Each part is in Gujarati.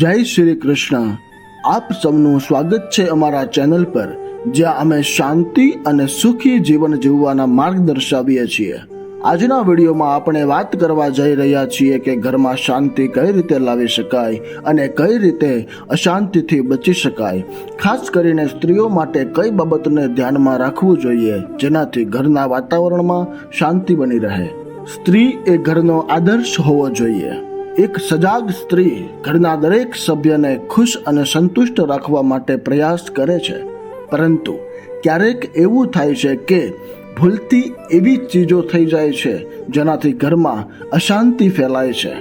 જય શ્રી કૃષ્ણ. આપ સૌનું સ્વાગત છે અમારા ચેનલ પર, જ્યાં અમે શાંતિ અને સુખી જીવન જીવવાના માર્ગ દર્શાવીએ છીએ. આજના વિડીયોમાં આપણે વાત કરવા જઈ રહ્યા છીએ કે ઘરમાં શાંતિ કઈ રીતે લાવી શકાય અને કઈ રીતે અશાંતિથી બચી શકાય. ખાસ કરીને સ્ત્રીઓ માટે કઈ બાબતને ધ્યાનમાં રાખવું જોઈએ, જેનાથી ઘરના વાતાવરણમાં શાંતિ બની રહે. સ્ત્રી એ ઘરનો આદર્શ હોવો જોઈએ. એક સજાગ સ્ત્રી ઘરના દરેક સભ્યને ખુશ અને સંતુષ્ટ રાખવા માટે પ્રયાસ કરે છે. પરંતુ ક્યારેક એવું થાય છે કે ભૂલથી એવી ચીજો થઈ જાય છે, જેનાથી ઘરમાં અશાંતિ ફેલાય છે.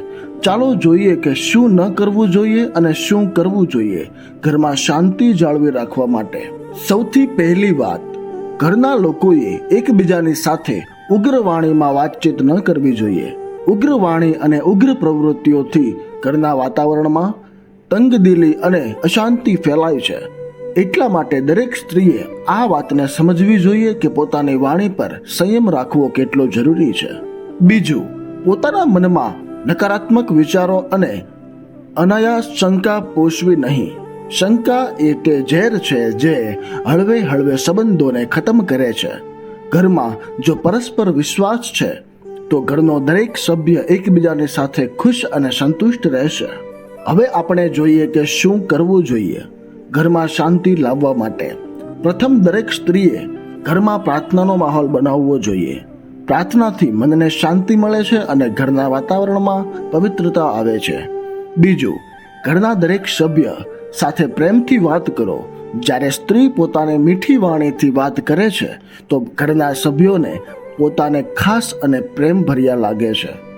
ચાલો જોઈએ કે શું ન કરવું જોઈએ અને શું કરવું જોઈએ ઘરમાં શાંતિ જાળવી રાખવા માટે. સૌથી પહેલી વાત, ઘરના લોકોએ એકબીજાની સાથે ઉગ્ર વાણીમાં વાતચીત ન કરવી જોઈએ. ઉગ્ર વાણી અને ઉગ્ર પ્રવૃત્તિઓથી ઘરના વાતાવરણમાં તંગદિલી અને અશાંતિ ફેલાય છે. એટલા માટે દરેક સ્ત્રીએ આ વાતને સમજવી જોઈએ કે પોતાની વાણી પર સંયમ રાખવો કેટલો જરૂરી છે. બીજું, પોતાના મનમાં નકારાત્મક વિચારો અને અનાયાસ શંકા પોષવી નહીં. શંકા એ તે ઝેર છે જે હળવે હળવે સંબંધોને ખતમ કરે છે. ઘરમાં જો પરસ્પર વિશ્વાસ છે તો ઘરનો દરેક સભ્ય એકબીજાની સાથે ખુશ અને સંતુષ્ટ રહેશે. હવે આપણે જોઈએ કે શું કરવું જોઈએ ઘરમાં શાંતિ લાવવા માટે. પ્રથમ દરેક સ્ત્રીએ ઘરમાં પ્રાર્થનાનો માહોલ બનાવવો જોઈએ. પ્રાર્થનાથી મનને શાંતિ મળે છે અને ઘરના વાતાવરણમાં પવિત્રતા આવે છે. બીજું, ઘરના દરેક સભ્ય સાથે પ્રેમથી વાત કરો. જ્યારે સ્ત્રી પોતાની મીઠી વાણીથી વાત કરે છે, તો ઘરના સભ્યોને પોતાને ખાસ અને પ્રેમ ભર્યા લાગે છે.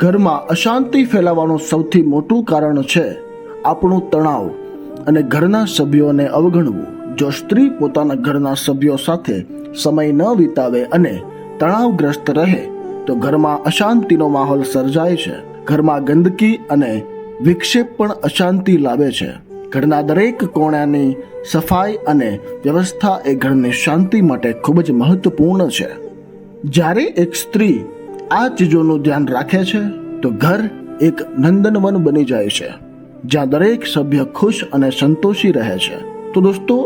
ઘરમાં અશાંતિ ફેલાવાનું સૌથી મોટું કારણ છે આપણું તણાવ અને ઘરના સભ્યોને અવગણવું. જો સ્ત્રી પોતાના ઘરના સભ્યો સાથે સમય ન વિતાવે અને તણાવગ્રસ્ત રહે, તો ઘરમાં અશાંતિનો માહોલ સર્જાય છે. ઘરમાં ગંદકી અને વિક્ષેપ પણ અશાંતિ લાવે છે. ઘરના દરેક કોણાની સફાઈ અને વ્યવસ્થા એ ઘરની શાંતિ માટે ખૂબ જ મહત્વપૂર્ણ છે. જ્યારે એક સ્ત્રી આ ચીજોનું ધ્યાન રાખે છે, તો ઘર એક નંદનવન બની જાય છે, જ્યાં દરેક સભ્ય ખુશ અને સંતોષી રહે છે. તો દોસ્તો,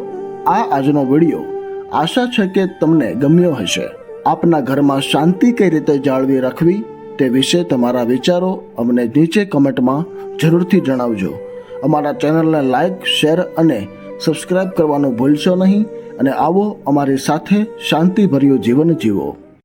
આ આજનો વીડિયો આશા છે કે તમને ગમ્યો હશે. આપના ઘરમાં શાંતિ કઈ રીતે જાળવી રાખવી, તે વિશે તમારા વિચારો અમને નીચે કમેન્ટમાં જરૂરથી જણાવજો. અમારા ચેનલને લાઇક શેર અને સબસ્ક્રાઇબ કરવાનું ભૂલશો નહીં, અને આવો અમારી સાથે શાંતિભર્યું જીવન જીવો.